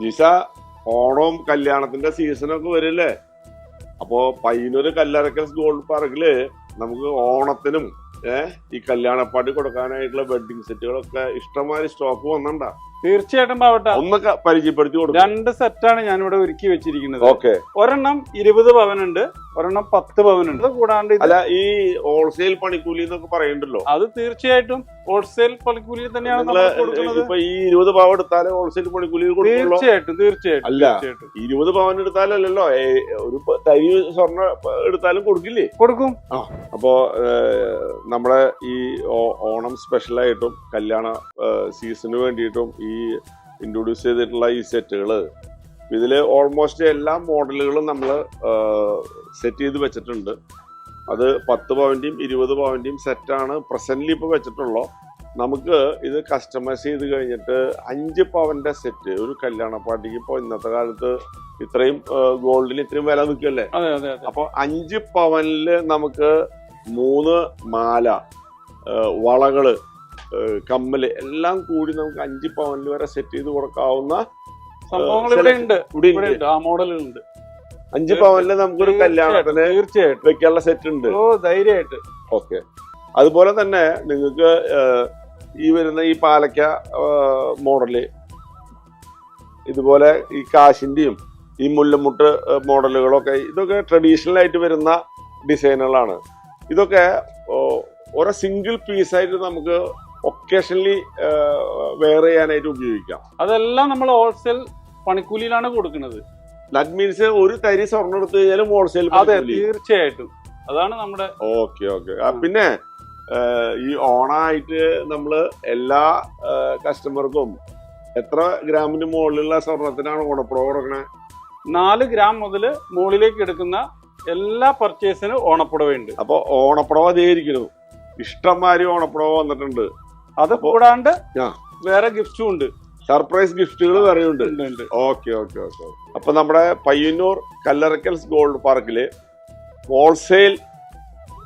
ജിസ ഓണവും കല്യാണത്തിന്റെ സീസണൊക്കെ വരില്ലേ? അപ്പോ പയ്യന്നൂര് കല്ലറക്കൽസ് ഗോൾഡ് പാർക്കിൽ നമുക്ക് ഓണത്തിനും ഏഹ് ഈ കല്യാണപ്പാട്ടി കൊടുക്കാനായിട്ടുള്ള വെഡിങ് സെറ്റുകളൊക്കെ ഇഷ്ടമായ സ്റ്റോക്ക് വന്നണ്ട. തീർച്ചയായിട്ടും പാവട്ട. ഒന്നൊക്കെ പരിചയപ്പെടുത്തി കൊടുക്കും. രണ്ട് സെറ്റാണ് ഞാൻ ഇവിടെ ഒരുക്കി വെച്ചിരിക്കുന്നത്. ഓക്കെ. ഒരെണ്ണം ഇരുപത് പവനുണ്ട്. ഒരെണ്ണം പത്ത് പവനുണ്ട്. അത് കൂടാണ്ട് അല്ല ഈ ഹോൾസെയിൽ പണിക്കൂലി എന്നൊക്കെ പറയുന്നുണ്ടല്ലോ അത് തീർച്ചയായിട്ടും ഹോൾസെയിൽ പണിക്കൂലി തന്നെയാണ് നമ്മൾ കൊടുക്കുന്നത്. ഇപ്പൊ ഈ ഇരുപത് പവൻ എടുത്താലേ ഹോൾസെയിൽ പണിക്കൂലി കൊടുക്കുള്ളൂ? തീർച്ചയായിട്ടും തീർച്ചയായിട്ടും അല്ല. തീർച്ചയായിട്ടും. ഇരുപത് പവൻ എടുത്താലല്ലോ ഒരു തരി സ്വർണ എടുത്താലും കൊടുക്കില്ലേ? കൊടുക്കും. അപ്പോ നമ്മളെ നമ്മുടെ ഈ ഓണം സ്പെഷ്യലായിട്ടും കല്യാണ സീസണിന് വേണ്ടിയിട്ടും ഈ ഇൻട്രൊഡ്യൂസ് ചെയ്തിട്ടുള്ള ഈ സെറ്റുകൾ ഇതിൽ ഓൾമോസ്റ്റ് എല്ലാ മോഡലുകളും നമ്മൾ സെറ്റ് ചെയ്ത് വെച്ചിട്ടുണ്ട്. അത് പത്ത് പവന്റെയും ഇരുപത് പവന്റെയും സെറ്റാണ് പ്രസന്റ്ലി ഇപ്പോൾ വെച്ചിട്ടുള്ളൂ. നമുക്ക് ഇത് കസ്റ്റമൈസ് ചെയ്ത് കഴിഞ്ഞിട്ട് അഞ്ച് പവന്റെ സെറ്റ് ഒരു കല്യാണ പാർട്ടിക്ക് ഇപ്പോൾ ഇന്നത്തെ കാലത്ത് ഇത്രയും ഗോൾഡിന് ഇത്രയും വില നിൽക്കല്ലേ അപ്പോൾ അഞ്ച് പവനിൽ നമുക്ക് മൂന്ന് മാല വളകൾ വളകൾ കമ്മൽ എല്ലാം കൂടി നമുക്ക് അഞ്ച് പവനിൽ വരെ സെറ്റ് ചെയ്ത് കൊടുക്കാവുന്ന സംഭവങ്ങൾ ഇവിടെ ഉണ്ട്. ഇവിടെ ഉണ്ട്. ആ മോഡലുണ്ട്. അഞ്ച് പവനിൽ നമുക്കൊരു കല്യാണത്തിന് തീർച്ചയായിട്ടും. വെക്കാനുള്ള സെറ്റ് ഉണ്ട്. ഓ ധൈര്യമായിട്ട്. ഓക്കെ. അതുപോലെ തന്നെ നിങ്ങൾക്ക് ഈ വരുന്ന ഈ പാലക്ക മോഡൽ ഇതുപോലെ ഈ കാശിന്റെയും ഈ മുല്ലമുട്ട് മോഡലുകളൊക്കെ ഇതൊക്കെ ട്രഡീഷണൽ ആയിട്ട് വരുന്ന ഡിസൈനുകളാണ്. ഇതൊക്കെ ഓരോ സിംഗിൾ പീസായിട്ട് നമുക്ക് ഒക്കേഷണലി വെയർ ചെയ്യാനായിട്ട് ഉപയോഗിക്കാം. അതെല്ലാം നമ്മൾ ഹോൾസെയിൽ പണിക്കൂലിയിലാണ് കൊടുക്കുന്നത്. ദാറ്റ് മീൻസ് ഒരു തരി സ്വർണം എടുത്തു കഴിഞ്ഞാലും ഹോൾസെയിൽ അതെ തീർച്ചയായിട്ടും. അതാണ് നമ്മുടെ ഓക്കെ ഓക്കെ പിന്നെ ഈ ഓണായിട്ട് നമ്മൾ എല്ലാ കസ്റ്റമർക്കും എത്ര ഗ്രാമിന് മുകളിലുള്ള സ്വർണത്തിനാണ് ഓണപ്പുറം കൊടുക്കണേ? നാല് ഗ്രാം മുതൽ മുകളിലേക്ക് എടുക്കുന്ന എല്ലാ പർച്ചേസിനും ഓണപ്പുടവയുണ്ട്. അപ്പൊ ഓണപ്പുടവ അധികരിക്കുന്നു. ഇഷ്ടംമാരി ഓണപ്പുടവ വന്നിട്ടുണ്ട്. അത് കൂടാണ്ട് വേറെ ഗിഫ്റ്റും ഉണ്ട്. സർപ്രൈസ് ഗിഫ്റ്റുകൾ ഉണ്ട്. Okay okay okay. അപ്പൊ നമ്മുടെ പയ്യന്നൂർ കല്ലറക്കൽസ് ഗോൾഡ് പാർക്കിൽ ഹോൾസെയിൽ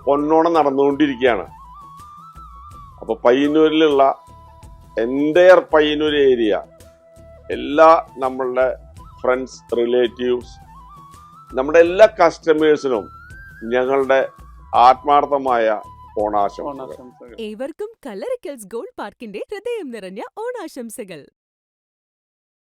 പൊന്നോണം നടന്നുകൊണ്ടിരിക്കുകയാണ്. അപ്പൊ പയ്യന്നൂരിലുള്ള എന്റയർ പയ്യന്നൂർ ഏരിയ എല്ലാ നമ്മളുടെ ഫ്രണ്ട്സ് റിലേറ്റീവ്സ് നമ്മുടെ എല്ലാ കസ്റ്റമേഴ്സിനും ഞങ്ങളുടെ ആത്മാർത്ഥമായ ഓണാശംസകൾ. ഏവർക്കും കലറിക്കൽസ് ഗോൾഡ് പാർക്കിന്റെ ഹൃദയം നിറഞ്ഞ ഓണാശംസകൾ.